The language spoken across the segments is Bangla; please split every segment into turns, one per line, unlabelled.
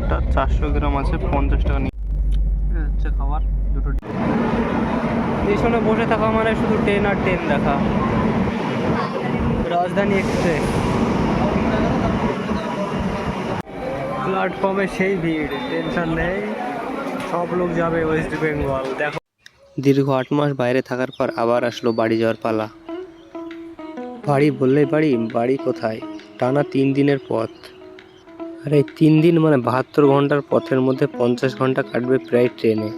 বিস্কুটটা চারশো গ্রাম আছে পঞ্চাশ টাকা নিয়ে। হচ্ছে খাবার দুটো স্টেশনে বসে থাকা মানে শুধু ট্রেন আর ট্রেন দেখা। রাজধানী এক্সপ্রেস। প্ল্যাটফর্মে সেই ভিড় টেনশন নেই। সব লোক যাবে ওয়েস্ট বেঙ্গল দেখো। দীর্ঘ আট মাস বাইরে থাকার পর আবার আসলো বাড়ি যাওয়ার পালা। বাড়ি বললেই বাড়ি বাড়ি কোথায়? টানা তিন দিনের পথ। আর এই তিন দিন মানে বাহাত্তর ঘণ্টার পথের মধ্যে পঞ্চাশ ঘণ্টা কাটবে প্রায় ট্রেনে।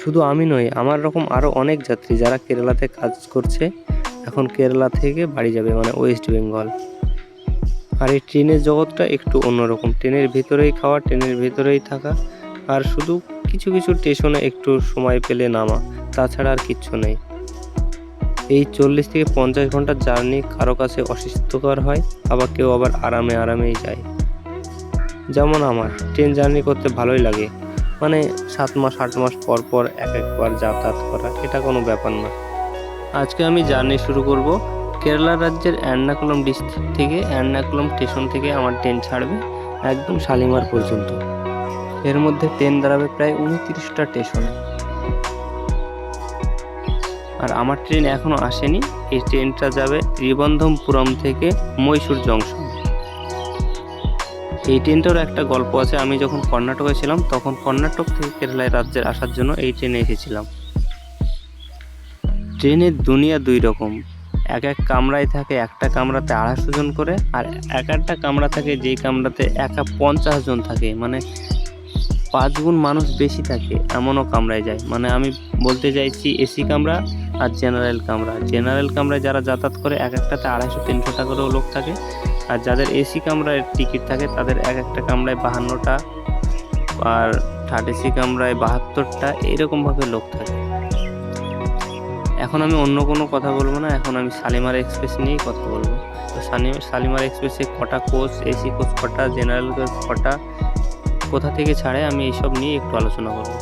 শুধু আমি নই, আমার রকম আরও অনেক যাত্রী যারা কেরালাতে কাজ করছে, এখন কেরালা থেকে বাড়ি যাবে মানে ওয়েস্ট বেঙ্গল। আর এই ট্রেনের জগৎটা একটু অন্যরকম, ট্রেনের ভিতরেই খাওয়া, ট্রেনের ভিতরেই থাকা, আর শুধু কিছু কিছু স্টেশনে একটু সময় পেলে নামা, তাছাড়া আর কিচ্ছু নেই। এই চল্লিশ থেকে পঞ্চাশ ঘণ্টার জার্নি কারও কাছে অসুস্থকর হয়, আবার কেউ আবার আরামে, আরামেই যায়। যেমন আমার ট্রেন জার্নি করতে ভালোই লাগে। মানে সাত মাস, আট মাস পর পর এক একবার যাতায়াত করা, এটা কোনো ব্যাপার না। আজকে আমি জার্নি শুরু করব কেরালা রাজ্যের এর্নাকুলাম ডিস্ট্রিক্ট থেকে, এর্নাকুলাম স্টেশন থেকে আমার ট্রেন ছাড়বে একদম শালিমার পর্যন্ত। এর মধ্যে ট্রেন দাঁড়াবে প্রায় উনত্রিশটা স্টেশনে আর আমার ট্রেন এখনও আসেনি, এই ট্রেনটা যাবে ত্রিবন্ধমপুরম থেকে মহীশূর জংশন এই ট্রেনটার একটা গল্প আছে। আমি যখন কর্ণাটকে ছিলাম, তখন কর্ণাটক থেকে কেরালায় রাজ্যের আসার জন্য এই ট্রেনে এসেছিলাম। ট্রেনের দুনিয়া দুই রকম। এক এক কামরায় থাকে একটা কামরাতে আড়াইশো জন করে, আর এক একটা কামরা থাকে যেই কামরাতে একা পঞ্চাশ জন থাকে। মানে পাঁচ গুণ মানুষ বেশি থাকে এমনও কামরায় যায়। মানে আমি বলতে চাইছি এসি কামরা আর জেনারেল কামরা। জেনারেল কামরায় যারা যাতায়াত করে, এক একটাতে আড়াইশো, তিনশো টাকা করেও লোক থাকে। আর যাদের এসি কামরায় টিকিট থাকে তাদের এক একটা কামরায় বাহান্নটা আর থার্ড এসি কামরায় বাহাত্তরটা এইরকমভাবে লোক থাকে। এখন আমি অন্য কোনো কথা বলব না এখন আমি শালিমার এক্সপ্রেস নিয়েই কথা বলব। তো শালি- শালিমার এক্সপ্রেসে কটা কোচ এসি কোচ কটা জেনারেল কোচ কটা কোথা থেকে ছাড়ে আমি এইসব নিয়ে একটু আলোচনা করব।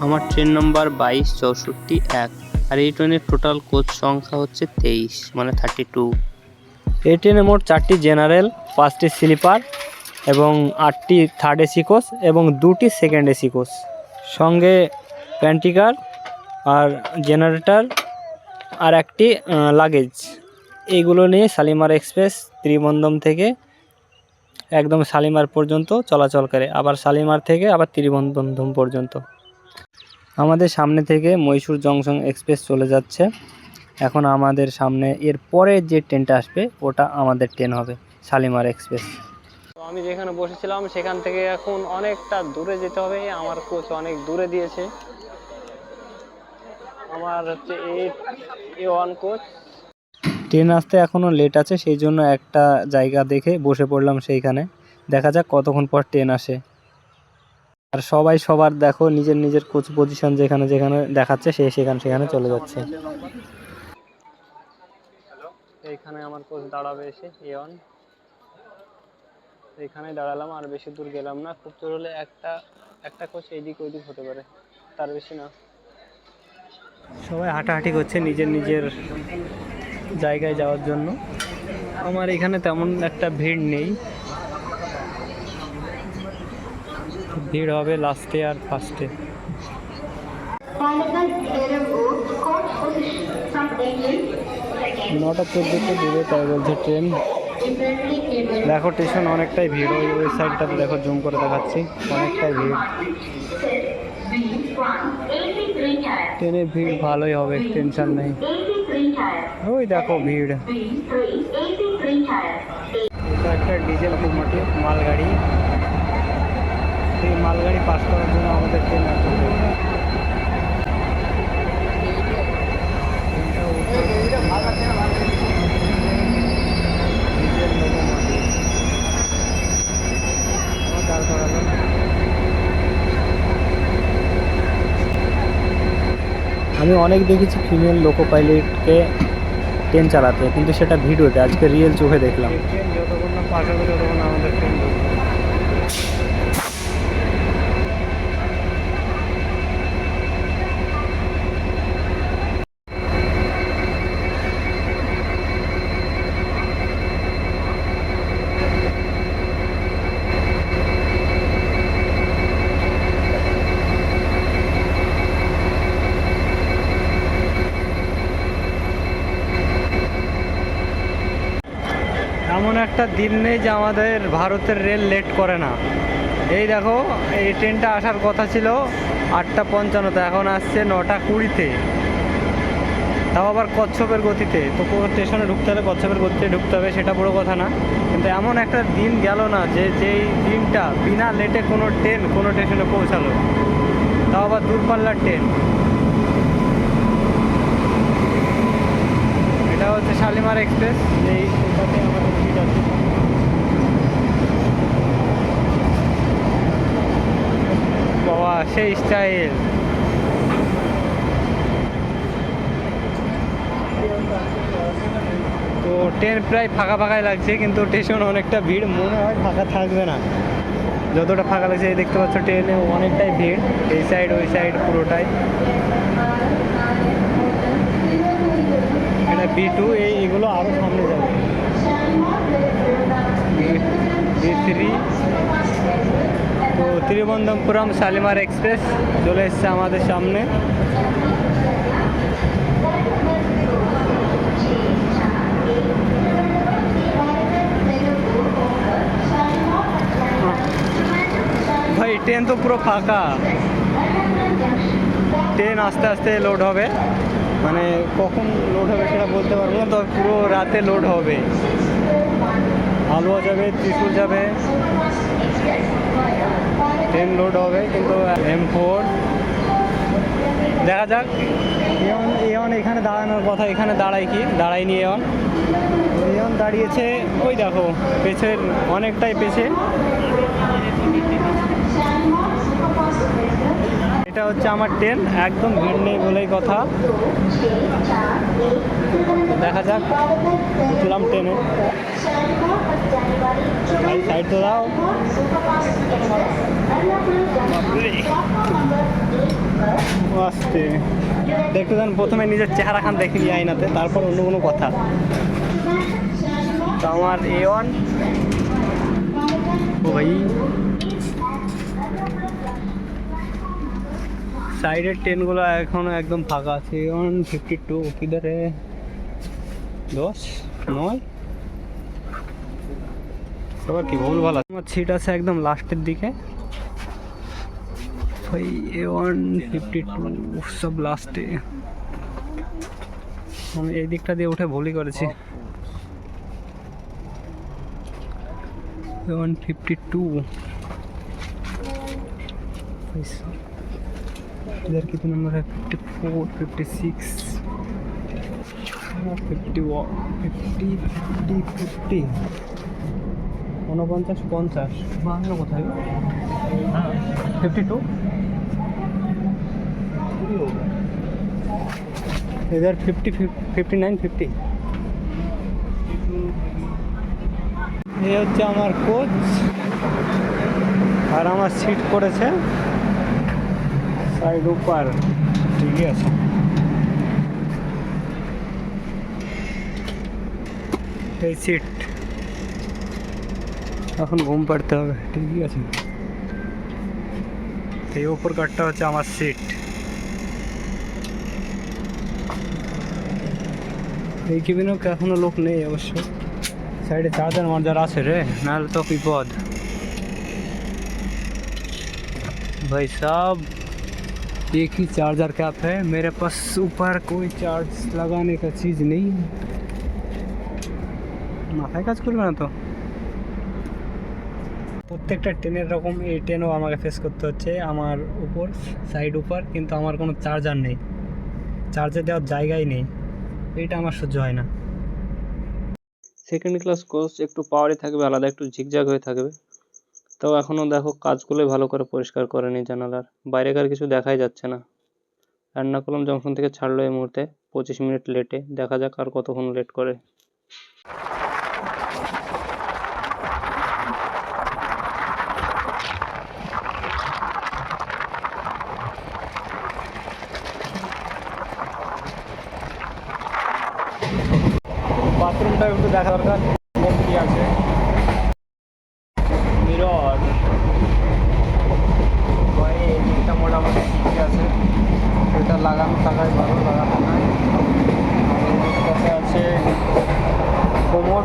আমার ট্রেন নম্বর বাইশ চৌষট্টি এক। আর এই ট্রেনের টোটাল কোচ সংখ্যা হচ্ছে তেইশ মানে থার্টি টু এই ট্রেনে মোট চারটি জেনারেল, পাঁচটি স্লিপার এবং আটটি থার্ড এসি কোচ এবং দুটি সেকেন্ড এসি কোচ সঙ্গে প্যান্টিকার আর জেনারেটর আর একটি লাগেজ এইগুলো নিয়ে শালিমার এক্সপ্রেস ত্রিবন্ধম থেকে একদম শালিমার পর্যন্ত চলাচল করে। আবার শালিমার থেকে আবার ত্রিবন্ধম পর্যন্ত। আমাদের সামনে থেকে মহীশূর জংশন এক্সপ্রেস চলে যাচ্ছে। এখন আমাদের সামনে এর পরে যে ট্রেনটা আসবে ওটা আমাদের ট্রেন হবে শালিমার এক্সপ্রেস। তো আমি যেখানে বসেছিলাম সেখান থেকে এখন অনেকটা দূরে যেতে হবে। আমার কোচ অনেক দূরে দিয়েছে। আমার হচ্ছে এ ওয়ান কোচ। ট্রেন আসতে এখনও লেট আছে সেই জন্য একটা জায়গা দেখে বসে পড়লাম সেইখানে। দেখা যাক কতক্ষণ পর ট্রেন আসে। আর সবাই সবার দেখো নিজের নিজের কোচ পজিশন যেখানে যেখানে দেখাচ্ছে সে সেখানে সেখানে চলে যাচ্ছে। এইখানে আমার কোচ দাঁড়াবে এসে ইয়ন এখানে দাঁড়ালাম আর বেশি দূর গেলাম না। খুব জোর হলে একটা একটা কোচ এইদিক ওইদিক হতে পারে তার বেশি না। সবাই হাঁটাহাঁটি করছে নিজের নিজের জায়গায় যাওয়ার জন্য। আমার এখানে তেমন একটা ভিড় নেই। ভিড় হবে লাস্টে আর ফার্স্টে নটা চোদ্দোতে দূরে তাই বলছে ট্রেন দেখো স্টেশন অনেকটাই ভিড় ওই ওই সাইডটাতে দেখো জুম করে দেখাচ্ছি অনেকটাই ভিড়। ট্রেনের ভিড় ভালোই হবে টেনশন নেই। ওই দেখো ভিড়। এটা একটা ডিজেল মালগাড়ি। সেই মালগাড়ি পাস করার জন্য আমাদের ট্রেন করালো আমি অনেক দেখেছি ফিমেল লোকো পাইলটকে ট্রেন চালাতে কিন্তু সেটা ভিডিওতে আজকে রিয়েল চোখে দেখলাম। যতক্ষণ না হবে ততক্ষণ আমাদের ট্রেন
এমন একটা দিন নেই যে আমাদের ভারতের রেল লেট করে না। এই দেখো, এই ট্রেনটা আসার কথা ছিল আটটা পঞ্চান্নতে এখন আসছে নটা কুড়িতে। তাও আবার কচ্ছপের গতিতে। তো স্টেশনে ঢুকতে হলে কচ্ছপের গতিতে ঢুকতে হবে, সেটা বড় কথা না। কিন্তু এমন একটা দিন গেল না যে, যেই দিনটা বিনা লেটে কোনো ট্রেন কোনো স্টেশনে পৌঁছালো। তাও আবার দূরপাল্লার ট্রেন। এটা হচ্ছে শালিমার এক্সপ্রেস। বাবা, সেই স্টাইল তো ট্রেন প্রায় ফাঁকা ফাঁকাই লাগছে, কিন্তু স্টেশন অনেকটা ভিড়। মনে হয় ফাঁকা থাকবে না। যতটা ফাঁকা লাগছে দেখতে পাচ্ছ ট্রেনে অনেকটাই ভিড়। এই সাইড ওই সাইড পুরোটাই। এটা বি টু এই এগুলো আরও সামনে যাবে। থ্রি তো তিরুবনন্তপুরম শালিমার এক্সপ্রেস চলে এসছে আমাদের সামনে। ভাই, ট্রেন তো পুরো ফাঁকা। ট্রেন আস্তে আস্তে লোড হবে। মানে কখন লোড হবে সেটা বলতে পারব না, তবে পুরো রাতে লোড হবে। আলুয়া যাবে ত্রিশুল যাবে ট্রেন লোড হবে কিন্তু এম ফোর দেখা যাক। এমন এমন এখানে দাঁড়ানোর কথা এখানে দাঁড়ায় কি? দাঁড়ায়নি এমন এমন দাঁড়িয়েছে ওই দেখো পেছের অনেকটাই পেছে। এটা হচ্ছে আমার ট্রেন একদম ভিড় নেই বলেই কথা। দেখা যাক উঠলাম ট্রেনে সাইড তো দাও আসতে দেখতে দেন প্রথমে নিজের চেহারা খান দেখে নিয়ে আইনাতে তারপর অন্য কোনো কথা। তো আমার এ ওয়ান ও ভাই। সাইডের ট্রেনগুলো এখনও একদম ফাঁকা আছে। ওয়ান ফিফটি টু কিধারে দশ? নয়? সবার কি ভুল ভালো আমার সিট আছে একদম লাস্টের দিকে ভাই এ ওয়ান ফিফটি টু সব লাস্টে আমি এই দিকটা দিয়ে উঠে ভুলই করেছি ওয়ান ফিফটি টু इधर कितने नंबर है fifty four fifty six fifty fifty fifty fifty উনপঞ্চাশ, পঞ্চাশ। বাহান্ন কোথায়? হ্যাঁ, ফিফটি টু এদের ফিফটি ফিফটি নাইন ফিফটি এ হচ্ছে আমার কোচ আর আমার সিট করেছে সাইড উপার ঠিকই আছে। এই সিট এখন ঘুম পাড়তে হবে ঠিকই আছে এই ওপর কাঠটা হচ্ছে আমার সিট এই কেবিনেও এখনো লোক নেই অবশ্য সাইডে চার্জার মার্জার আছে রে নাহলে তো বিপদ भाई साहब एक ही चार्जर कैप है मेरे पास ऊपर कोई चार्ज लगाने का चीज़ नहीं है মাথায় কাজ করবে না তো প্রত্যেকটা ট্রেনের রকম এই ট্রেনও আমাকে ফেস করতে হচ্ছে আমার উপর সাইড উপর, কিন্তু আমার কোনো চার্জার নেই। চার্জার দেওয়ার জায়গাই নেই। এটা আমার সহ্য হয় না। সেকেন্ড ক্লাস কোর্স একটু পাওয়ারই থাকবে, আলাদা একটু ঝিকঝাক হয়ে থাকবে। তো এখনও দেখো কাজগুলোই ভালো করে পরিষ্কার করেনি জানালার। বাইরেকার কিছু দেখাই যাচ্ছে না। এর্নাকুলাম জংশন থেকে ছাড়লো এই মুহূর্তে, পঁচিশ মিনিট লেটে দেখা যাক আর কতক্ষণ লেট করে। বাথরুমটা একটু দেখা দরকার কি আছে মিরর ভাই এই দিকটা মোটামুটি ঠিকই আছে এটা লাগানো থাকায় ভালো লাগানো নাই আর এই দিকটাতে আছে কোমর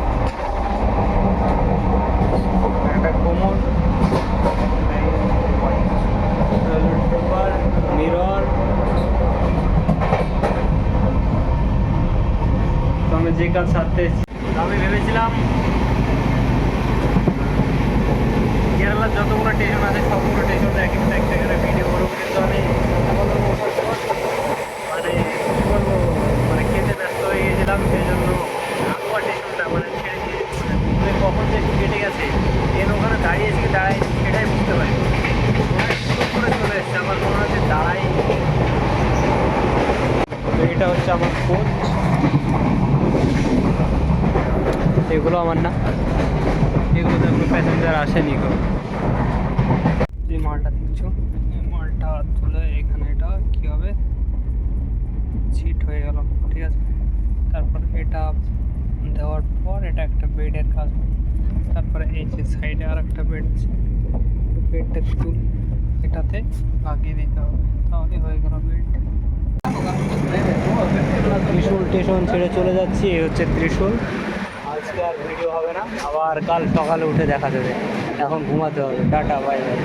যে কাজ সারতে এসেছি। আমি ভেবেছিলাম কেরালার যতগুলো স্টেশন আছে সবগুলো স্টেশন এক একটা একটা করে ভিডিও করব কিন্তু আমি মানে কি বলব মানে খেতে ব্যস্ত হয়ে গেছিলাম সেই জন্য আগুয়া স্টেশনটা মানে ছেড়ে দিয়ে মানে কখন যে একটু কেটে গেছে এর ওখানে দাঁড়িয়েছি কি দাঁড়াই সেটাই বুঝতে পারি করে চলে এসছে আমার মনে হচ্ছে দাঁড়াই তো এটা হচ্ছে আমার কোচ এগুলো আমার না এগুলো কোনো প্যাসেঞ্জার আসেনি গো। যে মালটা দেখছ? মালটা তুলে এখানে এটা কী হবে? সিট হয়ে গেল ঠিক আছে? তারপর এটা দেওয়ার পর এটা একটা বেডের কাজ। তারপরে এই যে সাইডে আর একটা বেড আছে। বেডটা তুল এটাতে লাগিয়ে দিতে হবে। তাহলে হয়ে গেল বেড। ত্রিশুল স্টেশন ছেড়ে চলে যাচ্ছি এই হচ্ছে ত্রিশুল আজকে আর ভিডিও হবে না আবার কাল সকালে উঠে দেখা যাবে। এখন ঘুমাতে হবে। Tata, bye bye.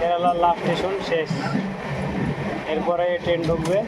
Kerala last station শেষ। এরপরে ট্রেন ঢুকবে।